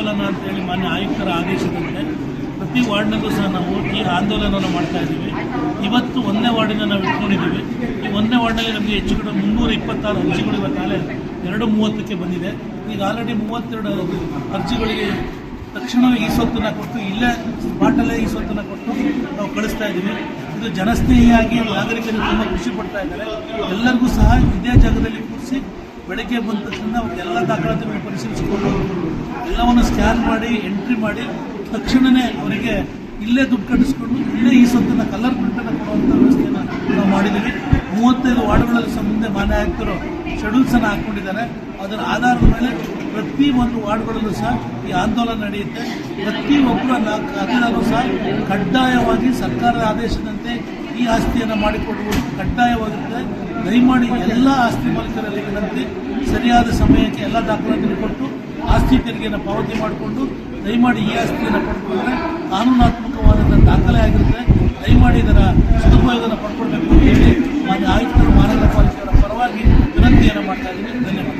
ಆಂದೋಲನ ಅಂತೇಳಿ ಮಾನ್ಯ ಆಯುಕ್ತರ ಆದೇಶದಂತೆ ಪ್ರತಿ ವಾರ್ಡ್ನಲ್ಲೂ ಸಹ ನಾವು ಈ ಆಂದೋಲನವನ್ನು ಮಾಡ್ತಾ ಇದ್ದೀವಿ. ಇವತ್ತು ಒಂದನೇ ವಾರ್ಡಿನ ನಾವು ಇಟ್ಕೊಂಡಿದ್ದೀವಿ. ಈ ಒಂದೇ ವಾರ್ಡ್ನಲ್ಲಿ ನಮಗೆ ಹೆಚ್ಚು ಕಡೆ ಮುನ್ನೂರ ಇಪ್ಪತ್ತಾರು ಅರ್ಜಿಗಳು ಇವತ್ತಾಗಲೇ ಎರಡು ಮೂವತ್ತಕ್ಕೆ ಬಂದಿದೆ. ಈಗ ಆಲ್ರೆಡಿ ಮೂವತ್ತೆರಡು ಅರ್ಜಿಗಳಿಗೆ ತಕ್ಷಣವೇ ಈ ಸ್ವತ್ತನ್ನು ಕೊಟ್ಟು, ಇಲ್ಲೇ ಸ್ಪಾಟಲ್ಲೇ ಈ ಸ್ವತ್ತನ್ನು ಕೊಟ್ಟು ನಾವು ಕಳಿಸ್ತಾ ಇದ್ದೀವಿ. ಇದು ಜನಸ್ನೇಹಿಯಾಗಿ ನಾಗರಿಕರು ತುಂಬ ಖುಷಿ ಪಡ್ತಾ ಇದ್ದಾರೆ. ಎಲ್ಲರಿಗೂ ಸಹ ಇದೇ ಜಾಗದಲ್ಲಿ ಕೂರಿಸಿ ಬೆಳಗ್ಗೆ ಬಂದ ತಕ್ಷಣ ಎಲ್ಲ ದಾಖಲಾತಿಗಳು ಪರಿಶೀಲಿಸಿಕೊಂಡು ಎಲ್ಲವನ್ನು ಸ್ಕ್ಯಾನ್ ಮಾಡಿ ಎಂಟ್ರಿ ಮಾಡಿ ತಕ್ಷಣವೇ ಅವರಿಗೆ ಇಲ್ಲೇ ದುಡ್ಡು ಕಟ್ಟಿಸ್ಕೊಂಡು ಇಲ್ಲೇ ಈ ಸೊತ್ತನ್ನು ಕಲರ್ ಪ್ರಿಂಟನ್ನು ಕೊಡುವಂಥ ವ್ಯವಸ್ಥೆಯನ್ನು ನಾವು ಮಾಡಿದ್ದೀವಿ. ಮೂವತ್ತೈದು ವಾರ್ಡ್ಗಳಲ್ಲಿ ಸಂಬಂಧ ಮಾನ್ಯ ಆಯುಕ್ತರು ಶೆಡ್ಯೂಲ್ಸನ್ನು ಹಾಕ್ಕೊಂಡಿದ್ದಾರೆ ಅದರ ಆಧಾರದ ಮೇಲೆ ಪ್ರತಿ ಒಂದು ವಾರ್ಡ್ಗಳಲ್ಲೂ ಸಹ ಈ ಆಂದೋಲನ ನಡೆಯುತ್ತೆ. ಪ್ರತಿಯೊಬ್ಬರ ನಾಲ್ಕು ಹದಿನಾರು ಸಹ ಕಡ್ಡಾಯವಾಗಿ ಸರ್ಕಾರದ ಆದೇಶದಂತೆ ಈ ಆಸ್ತಿಯನ್ನು ಮಾಡಿಕೊಡುವುದು ಕಡ್ಡಾಯವಾಗಿರುತ್ತೆ. ದಯಮಾಡಿ ಎಲ್ಲ ಆಸ್ತಿ ಮಾಲೀಕರಲ್ಲಿ ಸರಿಯಾದ ಸಮಯಕ್ಕೆ ಎಲ್ಲ ದಾಖಲಾತಿಯನ್ನು ಕೊಟ್ಟು ಆಸ್ತಿ ತೆರಿಗೆಯನ್ನು ಪಾವತಿ ಮಾಡಿಕೊಂಡು ದಯಮಾಡಿ ಈ ಆಸ್ತಿಯನ್ನು ಪಡ್ಕೊಂಡ್ರೆ ಕಾನೂನಾತ್ಮಕವಾದಂಥ ದಾಖಲೆ ಆಗಿರುತ್ತೆ. ದಯಮಾಡಿ ಇದರ ಸದುಪಯೋಗವನ್ನು ಪಡ್ಕೊಳ್ಬೇಕು ಅಂತ ಹೇಳಿ ಮಾನ್ಯ ಆಯುಕ್ತರು ಮಹಾನಗರ ಪಾಲಿಕೆಯವರ ಪರವಾಗಿ ವಿನಂತಿಯನ್ನು ಮಾಡ್ತಾ ಇದ್ದೀನಿ. ಧನ್ಯವಾದ.